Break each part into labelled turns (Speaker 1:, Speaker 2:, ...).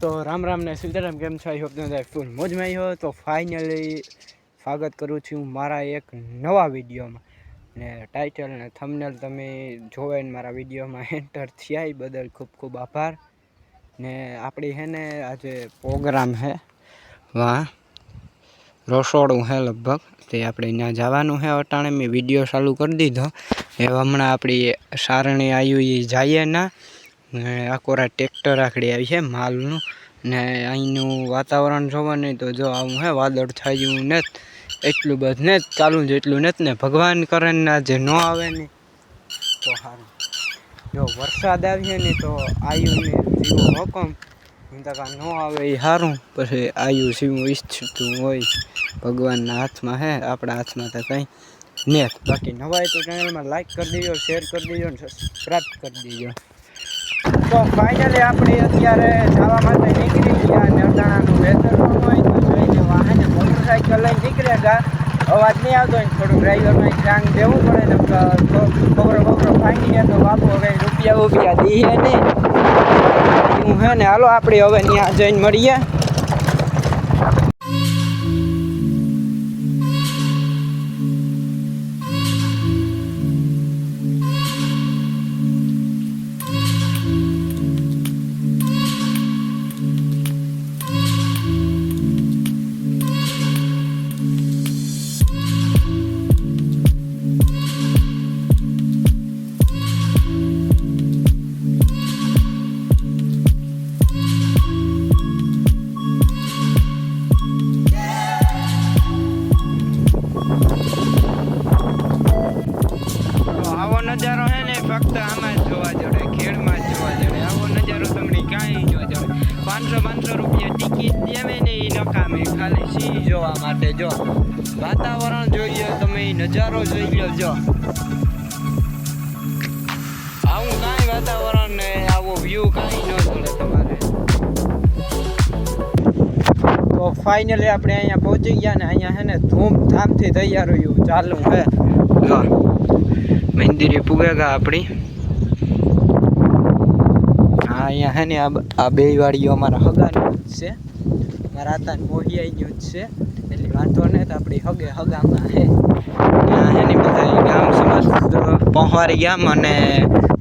Speaker 1: તો રામ રામ ને સીતારામ, કેમ છો? આઈ હોપ તમે ફૂલ મોજમાં હો. તો ફાઇનલી સ્વાગત કરું છું મારા એક નવા વિડીયોમાં. ને ટાઇટલ ને થંબનેલ તમે જોઈને મારા વિડીયોમાં એન્ટર થયા એ બદલ ખૂબ ખૂબ આભાર. ને આપણી હે ને આજે પ્રોગ્રામ હે વાહ રસોડું હે લગભગ. તે આપણે ત્યાં જવાનું હે અટાણે. મેં વીડિયો ચાલુ કરી દીધો. એ હમણાં આપણી સારણી આવ્યું એ જઈએ ના ને આકોરા ટ્રેક્ટર આખડી આવી છે માલનું. ને અહીંનું વાતાવરણ જોવા તો જો આવું હે, વાદળ થયું ને એટલું બધું ને ચાલુ જેટલું નથી ને ભગવાન કરે જે ન આવે ને તો સારું. જો વરસાદ આવીએ ને તો આયુ ને જીવો હુકમ તકા ન આવે એ સારું. પછી આયુ જીવું ઈચ્છતું હોય, ભગવાનના હાથમાં હે, આપણા હાથમાં તો કંઈ ને બાકી નવાય તો ચેનલમાં લાઈક કરી દેજો શેર કરી દેજો ને સબસ્ક્રાઈબ કરી દેજો. તો ફાઇનલી આપણે અત્યારે જવા માટે નીકળી ગયા. અને અટાણાનું વેધર હોય તો જોઈને વાહન મોટરસાઇકલ લઈને નીકળ્યા હતા. અવાજ નહીં આવતો ને થોડું ડ્રાઈવરને ધ્યાન દેવું પડે ને બબરો બબરો ફાંકી ગયા તો બાપુ હવે રૂપિયા રૂપિયા દઈએ નહીં. હું હે ને, હાલો આપણે હવે ત્યાં જઈને મળીએ. જો આવું કાંઈ વાતાવરણ ને આવો વ્યૂ કાંઈ ન મળે તમારે. તો ફાઇનલી આપણે અહીંયા પહોંચી ગયા ને અહીંયા હે ને ધૂમધામથી તૈયારીઓ ચાલુ હે. જો મંદિરે પૂગેગા આપણી. હા અહીંયા હે ને આ આ બે વાડીઓ અમારા હગાનું જ છે. મારા આતાને મોહિયાઈનું જ છે. એટલે વાંધો નહીં, તો આપણી હગે હગામાં હે. ત્યાં હે ને બધા ગામ સમાજ પહોંવારી ગામ અને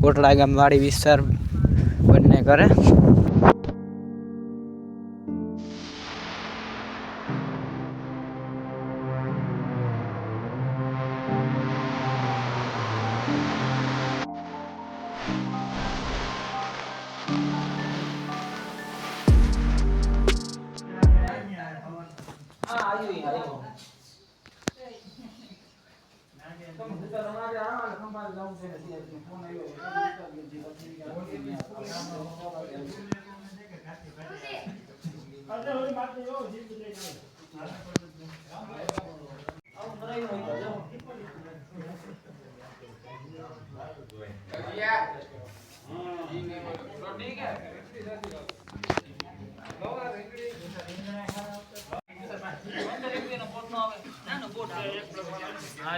Speaker 1: કોટડા ગામ વાડી વિસ્તાર બંને કરે.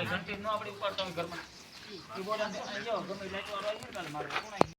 Speaker 1: ઘંટી નો આપડી ઉપર તમે ઘરમાં. કીબોર્ડ જો ગમે લાઈટ વાળો આવી કાલે મારે.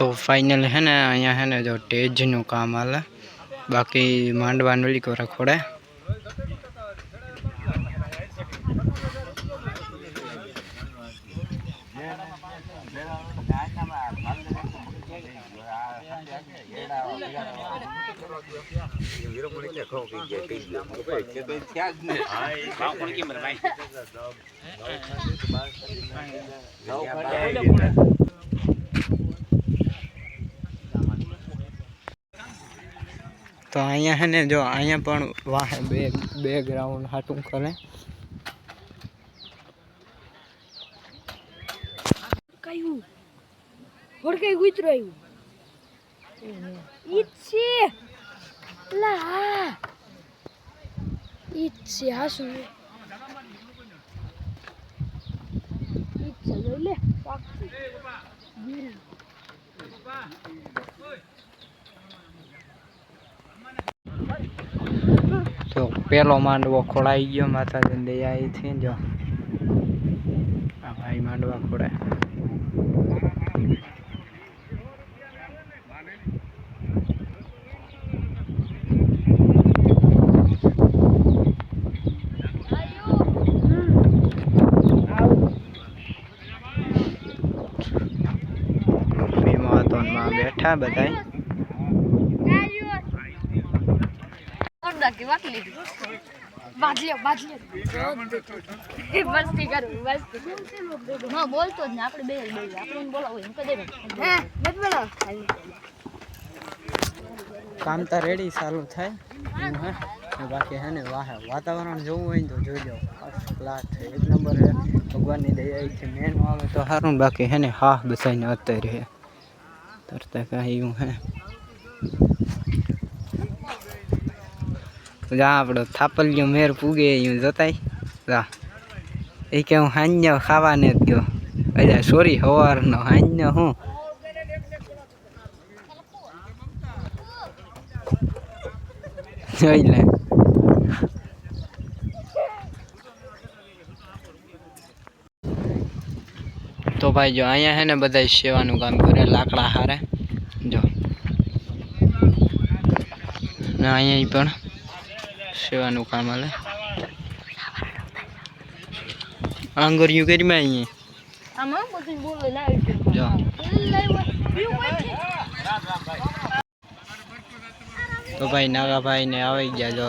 Speaker 1: તો ફાઇનલ હે ને, અહીંયા હે ને જો ટેજનું કામ હાલે. બાકી માંડવાનું ઓલી કરે તો અહીંયા હે ને જો, અહીંયા પણ વાહે બે બે ગ્રાઉન્ડ હાટું કરે.
Speaker 2: કયું? હોડકાઈ ગુતરો આવ્યું. ઈ જ છે. હા શું ઈ જ છે લઈ લે. પાકું.
Speaker 1: તો પેલો માંડવો ખોડાઈ ગયો માતાજીની દયાથી જો. આ ભાઈ માંડવા ખોળાય. ભીમો હતો ને માં બેઠા બધાય
Speaker 2: બાજલ્યો બાજલ્યો મસ્તી કરું મસ્તી હા બોલતો જ ને આપણે બે જ બોલીએ આપણે એને બોલાવો એમ કદે હા મત બોલાવો
Speaker 1: કામ તો રેડી ચાલુ થાય એવું હે ને બાકી હે ને વાહ વાતાવરણ જોવું હોય ને તો જોઈ જાઓ ફર્સ્ટ ક્લાસ છે એક નંબર છે. ભગવાનની દયાથી મેન આવે તો સારું. ને બાકી હે ને હા બસાઈને અત્યારે હે. તરતા કાંઈ એવું હે. જા આપણો થાપલિયો મેર પૂગે એવું જોતાય. જા. એ કે હું હાંજ્યો ખાવાને જ ગયો. અજા સોરી સવારનો હાંજ્યો હું. જોઈ લે. તો ભાઈ જો અહીંયા હે ને બધા સેવાનું કામ કરે લાકડા હારે. જો. ને અહીંયા પણ સેવાનું કામ હાલે. આંગળીયું કરી માં અહીંયા.
Speaker 2: આમાં બધું બોલે
Speaker 1: તો ભાઈ નાગાભાઈ ને આવી ગયા જો.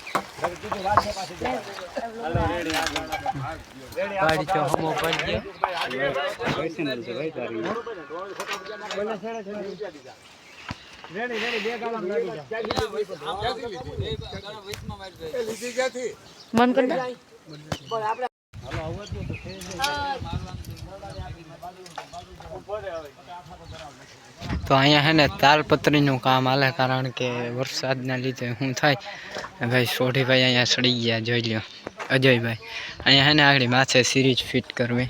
Speaker 1: ગાડી તો હમો પડી ગયો.
Speaker 2: મન કરતા
Speaker 1: તો અહીંયા હે ને તાલપત્રીનું કામ હાલે, કારણ કે વરસાદના લીધે શું થાય. ભાઈ, સોઢીભાઈ અહીંયા સડી ગયા, જોઈ લ્યો. અજયભાઈ, અહીંયા હે ને આગળ માથે સિરીજ ફિટ કરવી.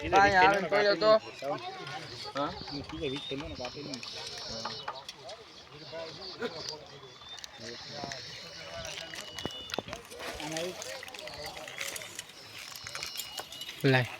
Speaker 2: કલરની
Speaker 1: જો અજયભાઈ હે ને સિરીજનું કામ કરે જો લાય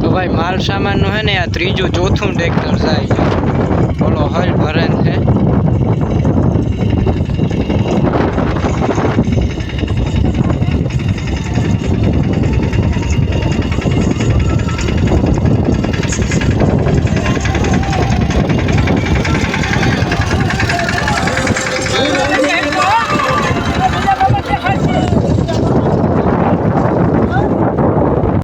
Speaker 1: તો ભાઈ માલ સામાનનું હે ને આ ત્રીજું ચોથું ટ્રેક્ટર જાય છે. ઓલો હલ ભરેન છે.